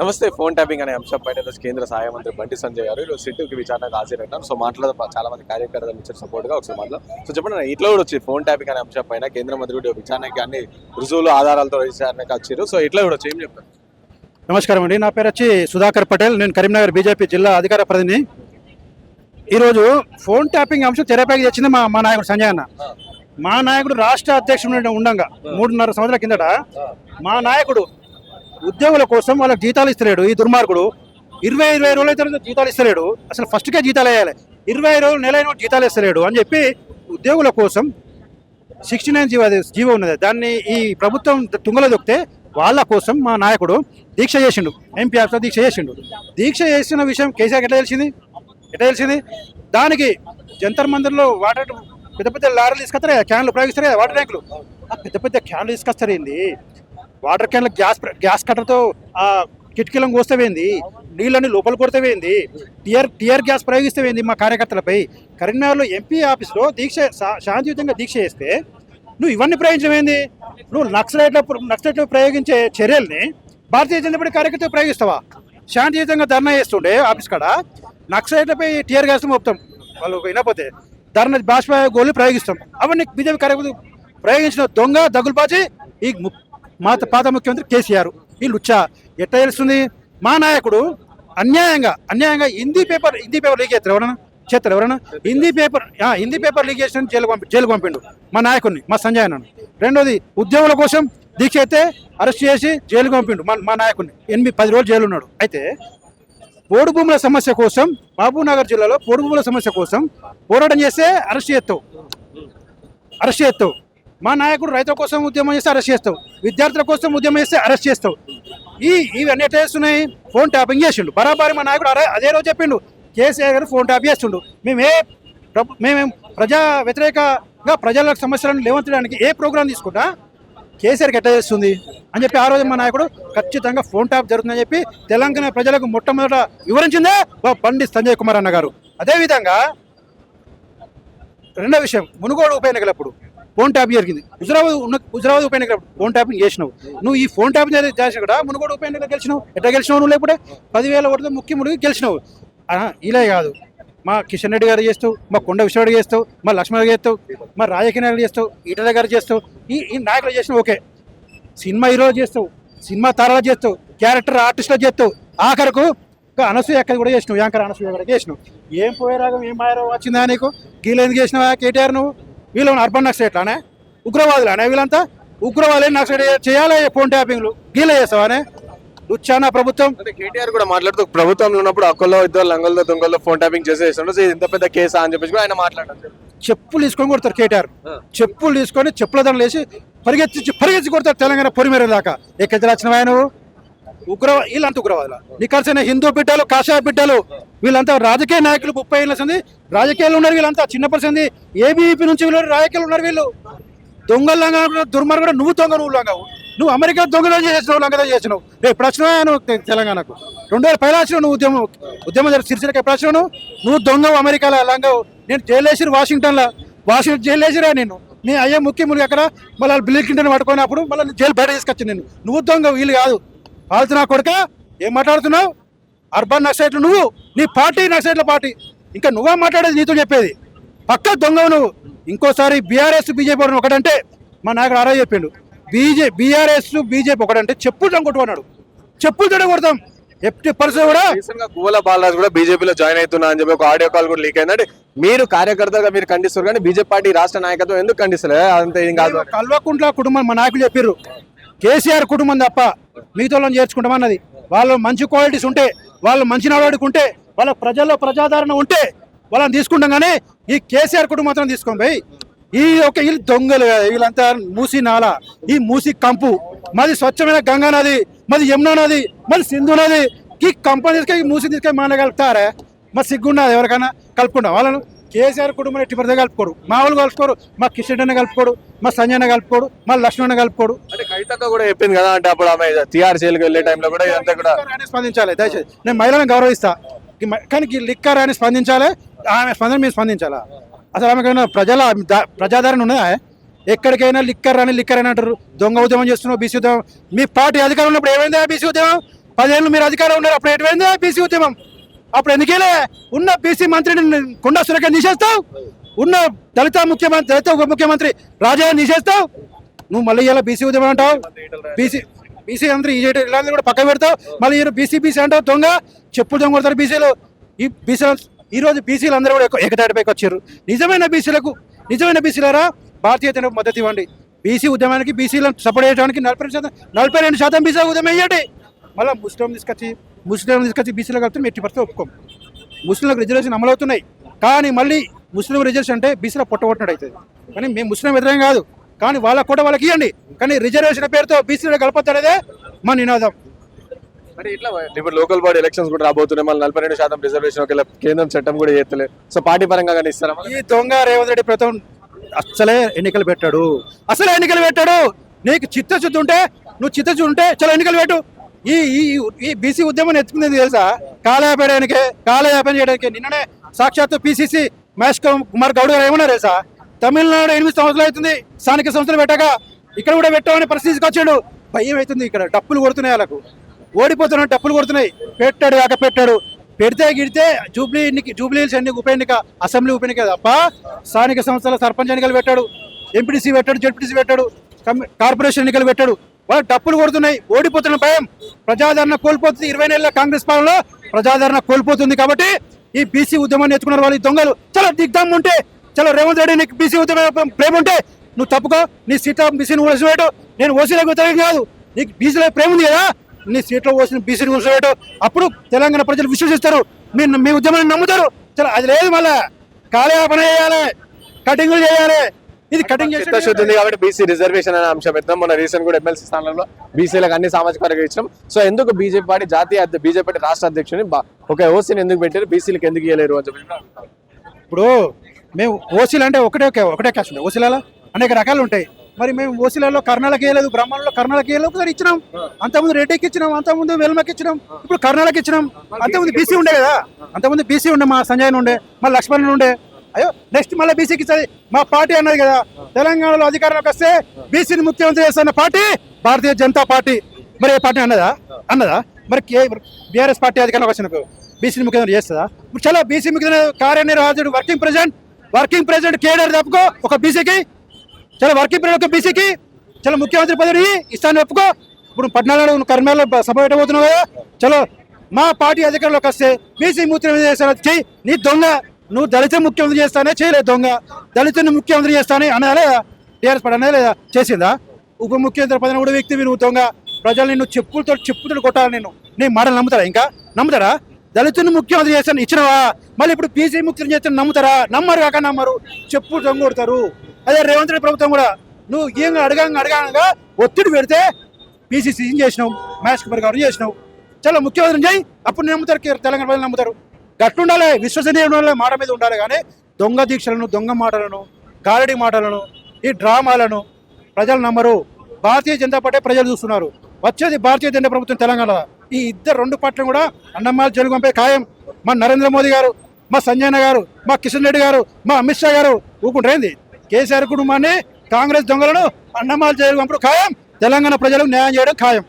నమస్తే phone tapping అనే అంశం పైన ఈరోజు కేంద్ర సహాయ మంత్రి బండి సంజయ్ గారు ఈరోజు సిట్టుకి విచారణకు హాజరైనారు. సో మాట్లాడదాం. చాలా మంది కార్యకర్తలు ఇచ్చిన సపోర్ట్గా ఒకసారి మాట్లాడు సో చెప్పండి ఇట్లా కూడా వచ్చి ఫోన్ ట్యాపింగ్ అనే అంశం పైన కేంద్ర మంత్రి కూడా విచారణకి అన్ని రుజువులు ఆధారాలతో విచారణకు వచ్చారు. సో ఇట్లా కూడా వచ్చి ఏం చెప్తారు? నమస్కారం అండి. నా పేరు వచ్చి సుధాకర్ పటేల్. నేను కరీంనగర్ బీజేపీ జిల్లా అధికార ప్రతినిధి. ఈరోజు ఫోన్ ట్యాపింగ్ అంశం తెరపైకి తెచ్చింది మా మా నాయకుడు సంజయ్ అన్న. మా నాయకుడు రాష్ట్ర అధ్యక్షుడు ఉండగా మూడున్నర సంవత్సరాల కిందట మా నాయకుడు ఉద్యోగుల కోసం వాళ్ళకి జీతాలు ఇస్తలేడు ఈ దుర్మార్గుడు. ఇరవై ఇరవై రోజుల తర్వాత జీతాలు ఇస్తలేడు. అసలు ఫస్ట్కే జీతాలు వేయాలి. ఇరవై రోజులు నెల అయిన జీతాలు ఇస్తలేడు అని చెప్పి ఉద్యోగుల కోసం సిక్స్టీ నైన్ జీవో జీవో ఉన్నది. దాన్ని ఈ ప్రభుత్వం తుంగలో దొక్కితే వాళ్ళ కోసం మా నాయకుడు దీక్ష చేసిండు. ఎంపీ ఆఫీస్లో దీక్ష చేసిండు. దీక్ష చేసిన విషయం కేసీఆర్ ఎట్లా తెలిసింది? ఎట్లా తెలిసింది? దానికి జంతర్ మందిర్లో వాటర్ పెద్ద పెద్ద లారీలు తీసుకొస్తారు క్యాన్లు ప్రయోగిస్తారా వాటర్ ట్యాంకులు. ఆ పెద్ద పెద్ద క్యాన్లు తీసుకొస్తారేంది? వాటర్ క్యాన్లు గ్యాస్ గ్యాస్ కట్టర్తో ఆ కిటికీలను కోస్తవేంది నీళ్ళని లోపల కొడతవేంది టియర్ టియర్ గ్యాస్ ప్రయోగిస్తవేంది మా కార్యకర్తలపై. కరీంనగర్లో ఎంపీ ఆఫీస్లో దీక్ష శాంతియుతంగా దీక్ష చేస్తే నువ్వు ఇవన్నీ ప్రయోగించమేంది నువ్వు నక్సలైట్ల నక్సలైట్లు ప్రయోగించే చర్యల్ని భారతీయ జనతా పార్టీ కార్యకర్తలు ప్రయోగిస్తావా? శాంతియుతంగా ధర్నా చేస్తుండే ఆఫీస్ కాడ. నక్సలైట్లపై టిఆర్ గ్యాస్ మోపుతాం. వాళ్ళు వినపోతే ధర్నా బాష్పాయ గోళ్ళు ప్రయోగిస్తాం. అవన్నీ బీజేపీ కార్యకర్తలు ప్రయోగించిన దొంగ దగులుబాజీ ఈ మా పాత ముఖ్యమంత్రి కేసీఆర్. వీళ్ళు లుచ్చా ఎట్లా తెలుస్తుంది? మా నాయకుడు అన్యాయంగా అన్యాయంగా Hindi paper Hindi paper leak చేస్తారు ఎవరన్నా? చేస్తారు ఎవరన్నా? హిందీ పేపర్ ఆ, హిందీ పేపర్ లీక్ చేసిన జైలు పంపి జైలుకు పంపిండు మా నాయకుడిని మా సంజయ్ అన్నను రెండోది ఉద్యోగుల కోసం దీక్ష అయితే అరెస్ట్ చేసి జైలుకు పంపిండు మా మా నాయకుడిని. ఎనిమిది పది రోజులు జైలు ఉన్నాడు. అయితే పోడు భూముల సమస్య కోసం మహబూబ్నగర్ జిల్లాలో పోడు భూముల సమస్య కోసం పోరాటం చేస్తే అరెస్ట్ చేస్తావు. అరెస్ట్ చేస్తావు. మా నాయకుడు రైతుల కోసం ఉద్యమం చేస్తే అరెస్ట్ చేస్తావు. విద్యార్థుల కోసం ఉద్యమం చేస్తే అరెస్ట్ చేస్తావు. ఈ ఇవన్నీ చేస్తున్నాయి? ఫోన్ ట్యాపింగ్ చేసిండు. బరాబరి మా నాయకుడు అరే అదే రోజు చెప్పిండు. కేసీఆర్ గారు ఫోన్ ట్యాప్ చేస్తుండు. మేమే మేమే ప్రజా వ్యతిరేకంగా ప్రజల సమస్యలను లేవంతడానికి ఏ ప్రోగ్రాం తీసుకుంటా? కేసీఆర్కి ఎట్లా చేస్తుంది? అని చెప్పి ఆ రోజు మా నాయకుడు ఖచ్చితంగా ఫోన్ ట్యాప్ జరుగుతుందని చెప్పి తెలంగాణ ప్రజలకు మొట్టమొదట వివరించిందే బండి సంజయ్ కుమార్ అన్న గారు. అదేవిధంగా రెండో విషయం మునుగోడు ఉప ఎన్నికలప్పుడు. ఫోన్ ట్యాప్ జరిగింది. హుజరాబాద్ ఉన్న హుజరాబాద్ ఉప ఎన్నికలు ఫోన్ ట్యాపింగ్ చేసినావు. నువ్వు ఈ ఫోన్ ట్యాపింగ్ చేసిన కూడా మునుగోడు ఉప ఎన్నికలు గెలిచినావు ఎట్లా గెలిచినావు నువ్వు లేకపోతే? పదివేల ఓట్లతో ముఖ్యముడికి గెలిచినావు. ఇలా కాదు. మా కిషన్ రెడ్డి గారు చేస్తావు మా కొండ విశ్వరెడ్డి చేస్తావు మా లక్ష్మణ్ చేస్తావు మా రాజకీయ నాయకులు చేస్తావు ఈటల గారు చేస్తావు ఈ ఈ నాయకులు చేసినావు ఓకే. సినిమా హీరోలు చేస్తావు సినిమా తారాలు చేస్తావు క్యారెక్టర్ ఆర్టిస్టులు చేస్తావు. ఆఖరకు ఒక అనసూయ అక్కడ కూడా చేసినావు యాంకర్ అనసూయ కూడా చేసినావు. ఏం పోయే రాగం ఏం మాయరాగం వచ్చిందా నీకు? వీళ్ళు చేసినావా కేటీఆర్ నువ్వు? వీళ్ళు అర్బన్ నక్సలైట్లానే ఉగ్రవాదులానే వీళ్ళంతా? ఉగ్రవాదులే నక్సలైట్ చేయాలి ఫోన్ ట్యాపింగ్లు? గీలే చేస్తావానే? లుచ్చానా ప్రభుత్వం? అంటే కేటీఆర్ కూడా మాట్లాడుతూ ప్రభుత్వంలో ఉన్నప్పుడు అక్కల్లో ఇద్దరు లంగల్లో దొంగల్లో ఫోన్ ట్యాపింగ్ చేసేస్తుండ్రు ఇంత పెద్ద కేసా? అని చెప్పేసి కూడా ఆయన మాట్లాడారు. చెప్పులు తీసుకొని కొడతారు కేటీఆర్. చెప్పులు తీసుకొని చెప్పుల దండలు వేసి పరిగెత్తి పరిగెత్తి కొడతారు తెలంగాణ పొరిమేర దాకా. ఎక్కడికి వచ్చినవా నువ్వు? ఉగ్రవా వీళ్ళంతా ఉగ్రవాదులు? నీకు హిందూ బిడ్డలు కాషాయ బిడ్డలు. వీళ్ళంతా రాజకీయ నాయకులు ముప్పై ఏళ్ళ సంది రాజకీయాలు ఉన్నారు వీళ్ళంతా చిన్న సంది. ఏబీపీ నుంచి వీళ్ళు రాజకీయాలు ఉన్నారు వీళ్ళు. దొంగల్లాగా దుర్మార్గుడు నువ్వు దొంగ నువ్వు లంగావు నువ్వు అమెరికా దొంగలు చేసినావు లంగదా చేసినావు రేపు ప్రశ్న నువ్వు తెలంగాణకు. రెండు వేల పైన నువ్వు ఉద్యమం ఉద్యమం జరిగి సిరిసిలకు ఎప్పుడు నువ్వు? దొంగవు అమెరికాలో లంగావు నేను జైలు వేసిరు వాషింగ్టన్లో వాషింగ్టన్ జైలు వేసిరా నేను నీ అయ్యే ముఖ్యములు అక్కడ మళ్ళీ బిల్ క్లింటన్ పట్టుకున్నప్పుడు మళ్ళీ జైలు బయట తీసుకొచ్చి నేను నువ్వు దొంగ వీళ్ళు కాదు. ఆడుతున్నా కొడుక ఏం మాట్లాడుతున్నావు? అర్బన్ నక్సైట్లు నువ్వు నీ పార్టీ నక్సైట్ల పార్టీ. ఇంకా నువ్వే మాట్లాడేది నీతో చెప్పేది. పక్క దొంగవు నువ్వు. ఇంకోసారి బీఆర్ఎస్ బీజేపీ ఒకటంటే మా నాయకుడు ఆరో చెప్పిండు. బీజే బీఆర్ఎస్ బీజేపీ ఒకటంటే చెప్పులు చంకొట్టుకున్నాడు చెప్పులు కొడతాం ఎట్టి పరిస్థితి కూడా గువ్వల బాలరాజు కూడా బీజేపీలో జాయిన్ అవుతున్నా అని చెప్పి ఒక ఆడియో కాల్ కూడా లీక్ అయింది అంటే మీరు కార్యకర్తగా మీరు ఖండిస్తారు కానీ బీజేపీ పార్టీ రాష్ట్ర నాయకత్వం ఎందుకు ఖండిస్తలే? అంత ఏం కాదు. కల్వకుంట్ల కుటుంబం మా నాయకులు చెప్పారు కేసీఆర్ కుటుంబం తప్ప మిగతా వాళ్ళని చేర్చుకుంటామన్నది. వాళ్ళు మంచి క్వాలిటీస్ ఉంటే వాళ్ళు మంచి నడవడికి వాళ్ళ ప్రజల్లో ప్రజాదరణ ఉంటే వాళ్ళని తీసుకుంటాం కానీ ఈ కేసీఆర్ కుటుంబం మాత్రం తీసుకోం పోయి ఈ ఒక వీళ్ళు దొంగలు వీళ్ళంతా మూసి నాల ఈ మూసి కంపు మాది స్వచ్ఛమైన గంగా నది మాది యమునా నది మాది సింధు నది ఈ కంపెనీ తీసుకొని ఈ మూసి తీసుకొని మన మరి సిగ్గున్నది ఎవరికైనా? కలుపుకుంటాం వాళ్ళను? కేసీఆర్ కుటుంబం ఎట్టి పడితే కలుపుకోడు. మా వాళ్ళు కలుపుకోరు మా కిషన్ అన్న కలుపుకోడు మా సంజయ్ అన్న కలుపుకోడు మా లక్ష్మణ్ అన్న కలుపుకోడు. అంటే కవితక్క కూడా చెప్పింది కదా అంటే అప్పుడు ఆమె టీఆర్ జైలుకి వెళ్ళే టైంలో కూడా ఇదంతా కూడా స్పందించాలి. దయచేసి నేను మహిళలను గౌరవిస్తా. కానీ లిక్కర్ అని స్పందించాలి ఆమె స్పందన మీరు స్పందించాలా? అసలు ఆమెకైనా ప్రజల ప్రజాదరణ ఉన్నదా ఎక్కడికైనా లిక్కర్ అని లిక్కర్ అని అంటారు. దొంగ ఉద్యమం చేస్తున్నావు బీసీ ఉద్యమం. మీ పార్టీ అధికారం ఉన్నప్పుడు ఏమైందా బీసీ ఉద్యమం? పదేళ్ళు మీరు అధికారం ఉన్నారు అప్పుడు ఎటువైంది బీసీ ఉద్యమం? అప్పుడు ఎందుకేలే ఉన్న బీసీ మంత్రిని కొండా సురేఖ నిషేస్తావు ఉన్న దళిత ముఖ్యమంత్రి దళిత ఉప ముఖ్యమంత్రి రాజా నిషేస్తావు నువ్వు మళ్ళీ ఇలా బీసీ ఉద్యమం అంటావు బీసీ బీసీ మంత్రి ఇలా కూడా పక్క పెడతావు మళ్ళీ ఈ బీసీ బీసీ అంటావు దొంగ చెప్పులు దొంగ కొడతారు బీసీలు ఈ బీసీ ఈ రోజు బీసీలు అందరూ కూడా ఏకతాటిపైకి వచ్చారు నిజమైన బీసీలకు నిజమైన బీసీలరా భారతీయ జనకు మద్దతు ఇవ్వండి బీసీ ఉద్యమానికి బీసీలను సపోర్ట్ చేయడానికి నలభై రెండు శాతం నలభై రెండు శాతం బీసీ ఉద్యమం వేయండి మళ్ళీ ముస్లిం తీసుకొచ్చి ముస్లిం తీసుకొచ్చి బీసీలకు కలిపి ఎట్టి పరిస్థితి ఒప్పుకోం. ముస్లింలకు రిజర్వేషన్ అమలవుతున్నాయి కానీ మళ్ళీ ముస్లిం రిజర్వేషన్ అంటే బీసీలో పొట్టగొట్టినట్టు అవుతుంది కానీ మేము ముస్లిం వ్యతిరేకం కాదు. కానీ వాళ్ళ కూడా వాళ్ళకి ఇవ్వండి. కానీ రిజర్వేషన్ పేరుతో బీసీలో కలపొద్దనేదే మా నినాదం. మరి ఇట్లా ఇప్పుడు లోకల్ బాడీ ఎలక్షన్స్ కూడా రాబోతున్నాయి. మళ్ళీ నలభై రెండు శాతం రిజర్వేషన్ ఒకవేళ కేంద్రం చట్టం కూడా చేస్తలే. సో పార్టీ పరంగా కానీ ఇస్తారా? ఈ దొంగ రేవంత్ రెడ్డి ప్రభుత్వం అసలే ఎన్నికలు పెట్టాడు. అసలే ఎన్నికలు పెట్టాడు. నీకు చిత్తశుద్ధి ఉంటే నువ్వు చిత్తశుద్ధి ఉంటే చలో ఎన్నికలు పెట్టు. ఈ ఈ ఈ బీసీ ఉద్యమం ఎత్తుకుంది తెలుసా? కాలయాపేయడానికి కాలయాపన చేయడానికి. నిన్ననే సాక్షాత్తు పిసిసి మహేష్ కుమార్ గౌడ్ గారు ఏమన్నారు తెలుసా? తమిళనాడు ఎనిమిది సంవత్సరాలు అవుతుంది స్థానిక సంస్థలు పెట్టాక ఇక్కడ కూడా పెట్టామని పరిస్థితికి వచ్చాడు. భయం అవుతుంది ఇక్కడ డప్పులు కొడుతున్నాయి వాళ్ళకు. ఓడిపోతున్నాడు డప్పులు కొడుతున్నాయి. పెట్టాడు కాక పెట్టాడు. పెడితే గిడితే జూబ్లీ ఎన్నిక జూబ్లీ హిల్స్ ఎన్నిక ఉప ఎన్నిక అసెంబ్లీ ఉప ఎన్నిక తప్ప స్థానిక సంస్థల సర్పంచ్ ఎన్నికలు పెట్టాడు ఎంపీటీసీ పెట్టాడు జెడ్పీటీసీ పెట్టాడు కార్పొరేషన్ ఎన్నికలు పెట్టాడు. వాళ్ళు డప్పులు కొడుతున్నాయి ఓడిపోతున్న భయం. ప్రజాదరణ కోల్పోతుంది. ఇరవై నెలల కాంగ్రెస్ పాలనలో ప్రజాదరణ కోల్పోతుంది కాబట్టి ఈ బీసీ ఉద్యమాన్ని ఎత్తుకున్నారు వాళ్ళు దొంగలు. చాలా దిగ్ధం ఉంటే చాలా రేవంత్ రెడ్డి నీకు బీసీ ఉద్యమం ప్రేమ ఉంటే నువ్వు తప్పుకో నీ సీట్లో బీసీని కూర్చోబెట్టు నేను ఓసీలకు వ్యతిరేకం కాదు. నీకు బీసీలో ప్రేమ ఉంది కదా నీ సీట్లో ఓసిన బీసీని కూర్చోబెట్టు అప్పుడు తెలంగాణ ప్రజలు విశ్వసిస్తారు. మీ మీ ఉద్యమాన్ని నమ్ముతారు. చాలా అది లేదు మళ్ళా. కాలయాపన చేయాలి. కటింగ్లు చేయాలి. ఇది కటింగ్ చిత్తశుద్ధి ఉంది కాబట్టి బీసీ రిజర్వేషన్ అనే అంశం పెద్దాం మన రీసెంట్ కూడా ఎమ్మెల్సీ స్థానంలో బీసీలకు అన్ని సామాజిక వర్గాలు ఇచ్చాం సో ఎందుకు బీజేపీ పార్టీ జాతీయ బీజేపీ పార్టీ రాష్ట్ర అధ్యక్షుని ఒక ఓసీని ఎందుకు పెట్టారు? బీసీలకు ఎందుకు ఇవ్వలేరు అని చెప్పి ఇప్పుడు మేము ఓసీలు అంటే ఒకటే ఒక- ఒకటే ఉంటాయి ఓసీలలో అనేక రకాలు ఉంటాయి. మరి మేము ఓసీలలో కర్ణాలకు వేయలేదు బ్రాహ్మణులు కర్ణాలకు వేయలేదు ఒకసారి ఇచ్చినాం. అంతకుముందు రెడ్డికి ఇచ్చినాం అంతకుముందు వెల్మకి ఇచ్చినాం ఇప్పుడు కర్ణాలకు ఇచ్చినాం. అంతకుముందు బీసీ ఉండే కదా. అంతకుముందు బీసీ ఉండే మా సంజయ్ ఉండే మా లక్ష్మణ్ ఉండే. అయ్యో నెక్స్ట్ మళ్ళీ బీసీకి మా పార్టీ అన్నది కదా. తెలంగాణలో అధికారంలోకి వస్తే బీసీని ముఖ్యమంత్రి చేస్తున్న పార్టీ భారతీయ జనతా పార్టీ. మరి ఏ పార్టీ అన్నదా? అన్నదా? మరి బీఆర్ఎస్ పార్టీ అధికారంలోకి వచ్చినప్పుడు బీసీని ముఖ్యమంత్రి చేస్తుందా? ఇప్పుడు చాలా బీసీ ముఖ్యమంత్రి కార్యనిర్వాహకుడు working president working president cadre తప్పుకో ఒక బీసీకి చాలా వర్కింగ్ ప్రెసిడెంట్ ఒక బీసీకి చాలా ముఖ్యమంత్రి పదవి ఇస్తాను ఒప్పుకో ఇప్పుడు పద్నాలుగు నువ్వు కర్మాలో సభ పెట్టబోతున్నావు కదా. చలో మా పార్టీ అధికారంలోకి వస్తే బీసీ ముఖ్యమంత్రి చేస్తాను నీ దొంగ. నువ్వు దళిత ముఖ్యమంత్రి చేస్తానే చేయలేదు దొంగ. దళితుని ముఖ్యమంత్రి చేస్తానే అనాలే. టీఆర్ఎస్ పడి అనేది లేదా చేసిందా? ఉప ముఖ్యమంత్రి పదన కూడా వ్యక్తివి నువ్వు దొంగ. ప్రజలు నిన్ను చెప్పులతో చెప్పుతో కొట్టాలి నేను నేను మాటలు నమ్ముతారా ఇంకా? నమ్ముతారా? దళితుని ముఖ్యమంత్రి చేస్తాను ఇచ్చినవా? మళ్ళీ ఇప్పుడు బీసీ ముఖ్యమంత్రి చేస్తాను నమ్ముతారా? నమ్మరు కాక నమ్మరు. చెప్పు దొంగ కొడతారు. అదే రేవంత్ రెడ్డి ప్రభుత్వం కూడా. నువ్వు ఏం అడగంగా అడగంగా ఒత్తిడి పెడితే పీసీసీ సీజన్ చేసినావు. మ్యాచ్ కుమార్ గారు చేసినావు. చాలా ముఖ్యమంత్రి చేయి. అప్పుడు నమ్ముతారు తెలంగాణ ప్రజలు నమ్ముతారు. గట్టుండాలి విశ్వసనీయ మాట మీద ఉండాలి కానీ దొంగ దీక్షలను దొంగ మాటలను గారడి మాటలను ఈ డ్రామాలను ప్రజలు నమ్మరు. భారతీయ జనతా పార్టీ ప్రజలు చూస్తున్నారు. వచ్చేది భారతీయ జనతా ప్రభుత్వం తెలంగాణ ఈ ఇద్దరు రెండు పార్టీలు కూడా అన్నమ్మాలు జైలు ఖాయం మా నరేంద్ర మోదీ గారు మా సంజయ్ గారు మా కిషన్ రెడ్డి గారు మా అమిత్ షా గారు ఊకుంటారేంది కేసీఆర్ కుటుంబాన్ని కాంగ్రెస్ దొంగలను అన్నమాలు జైలు ఖాయం. తెలంగాణ ప్రజలకు న్యాయం చేయడం ఖాయం.